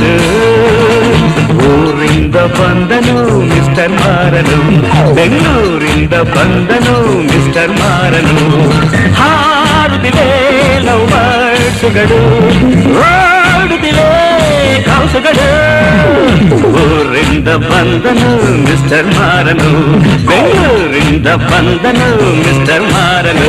ಬಂದನು ಊರಿಂದ ಬಂದನು ಮಿಸ್ಟರ್ ಮಾರನು ಬೆಂಗಳೂರಿಂದ ಬಂದನು ಮಿಸ್ಟರ್ ಮಾರನು ಹಾರುತ್ತಿದೆ ಲವ್ ಬರ್ಡ್ಸ್ಗಳು ಓಡುತ್ತಿದೆ ಕಾಸುಗಳು ಊರಿಂದ ಬಂದನು ಮಿಸ್ಟರ್ ಮಾರನು ಬೆಂಗಳೂರಿಂದ ಬಂದನು ಮಿಸ್ಟರ್ ಮಾರನು